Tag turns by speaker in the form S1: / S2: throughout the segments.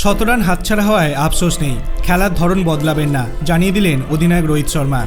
S1: শত রান হাতছাড়া হওয়ায় আফসোস নেই। খেলার ধরন বদলাবেন না। জানিয়ে দিলেন অধিনায়ক রোহিত শর্মা।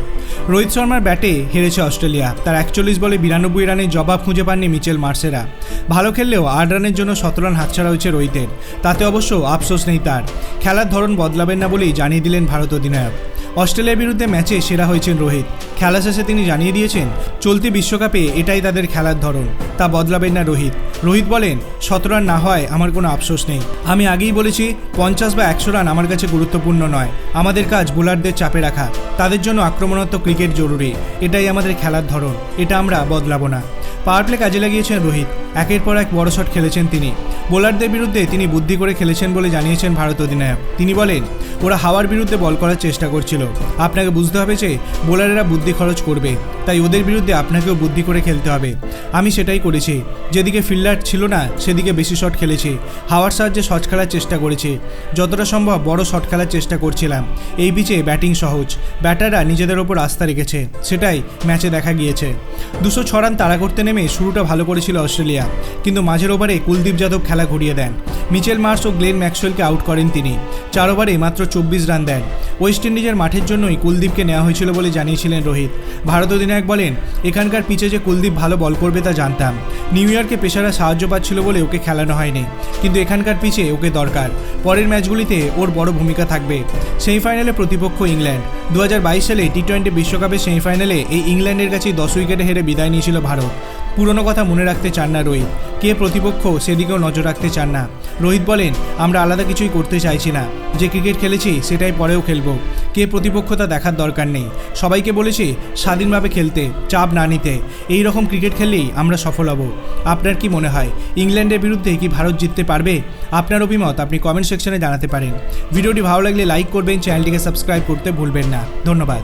S1: রোহিত শর্মার ব্যাটে হেরেছে অস্ট্রেলিয়া। তার একচল্লিশ বলে বিরানব্বই রানের জবাব খুঁজে পাননি মিচেল মার্সেরা। ভালো খেললেও আট রানের জন্য শতরান হাতছাড়া হয়েছে রোহিতের। তাতে অবশ্য আফসোস নেই তার। খেলার ধরন বদলাবেন না বলেই জানিয়ে দিলেন ভারত অধিনায়ক। অস্ট্রেলিয়ার বিরুদ্ধে ম্যাচে সেরা হয়েছেন রোহিত। খেলা শেষে তিনি জানিয়ে দিয়েছেন, চলতি বিশ্বকাপে এটাই তাদের খেলার ধরন, তা বদলাবেন না রোহিত। রোহিত বলেন, শত রান না হয় আমার কোনো আফসোস নেই। আমি আগেই বলেছি, পঞ্চাশ বা একশো রান আমার কাছে গুরুত্বপূর্ণ নয়। আমাদের কাজ বোলারদের চাপে রাখা। তাদের জন্য আক্রমণাত্মক ক্রিকেট জরুরি। এটাই আমাদের খেলার ধরন। এটা আমরা বদলাবো না। পাওয়ার প্লে কাজে লাগিয়েছেন রোহিত। একের পর এক বড় শট খেলেছেন তিনি। বোলারদের বিরুদ্ধে তিনি বুদ্ধি করে খেলেছেন বলে জানিয়েছেন ভারত অধিনায়ক। তিনি বলেন, ওরা হাওয়ার বিরুদ্ধে বল করার চেষ্টা করছিল। আপনাকে বুঝতে হবে যে, বোলারেরা বুদ্ধি খরচ করবে। তাই ওদের বিরুদ্ধে আপনাকেও বুদ্ধি করে খেলতে হবে। আমি সেটাই করেছি। যেদিকে ফিল্ডার ছিল না, সেদিকে বেশি শট খেলেছি। হাওয়ার সাহায্যে শট খেলার চেষ্টা করেছি। যতটা সম্ভব বড় শট খেলার চেষ্টা করছিলাম। এই পিচে ব্যাটিং সহজ। ব্যাটাররা নিজেদের ওপর আস্থা রেখেছে। সেটাই ম্যাচে দেখা গিয়েছে। দুশো ছ রান তাড়া করতে নেমে শুরুটা ভালো করেছিল অস্ট্রেলিয়া, কিন্তু মাঝের ওভারে কুলদীপ যাদব খেলা ঘুরিয়ে দেন। মিচেল মার্স ও গ্লেন ম্যাক্সওয়েলকে আউট করেন তিনি। চার ওভারে মাত্র চব্বিশ রান দেন। ওয়েস্ট ইন্ডিজের মাঠের জন্যই কুলদীপকে নেওয়া হয়েছিল বলে জানিয়েছিলেন রোহিত। ভারত অধিনায়ক বলেন, এখানকার পিচে যে কুলদীপ ভালো বল করবে তা জানতাম। নিউ ইয়র্কে পেশারা সাহায্য পাচ্ছিল বলে ওকে খেলানো হয়নি, কিন্তু এখানকার পিচে ওকে দরকার। পরের ম্যাচগুলিতে ওর বড় ভূমিকা থাকবে। সেমিফাইনালে প্রতিপক্ষ ইংল্যান্ড। দু হাজার বাইশ সালে টি টোয়েন্টি বিশ্বকাপের সেমিফাইনালে এই ইংল্যান্ডের কাছেই দশ উইকেটে হেরে বিদায় নিয়েছিল ভারত। পুরনো কথা মনে রাখতে চান না রোহিত। কে প্রতিপক্ষ সেদিকেও নজর রাখতে চান না। রোহিত বলেন, আমরা আলাদা কিছুই করতে চাইছি না। যে ক্রিকেট খেলেছি সেটাই পরেও খেলব। কে প্রতিপক্ষ তা দেখার দরকার নেই। সবাইকে বলেছি, স্বাধীনভাবে খেলতে, চাপ না নিতে। এই রকম ক্রিকেট খেললেই আমরা সফল হব। আপনার কি মনে হয়? ইংল্যান্ডের বিরুদ্ধে কি ভারত জিততে পারবে? আপনার অভিমত আপনি কমেন্ট সেকশনে জানাতে পারেন। ভিডিওটি ভালো লাগলে লাইক করবেন, চ্যানেলটিকে সাবস্ক্রাইব করতে ভুলবেন না। ধন্যবাদ।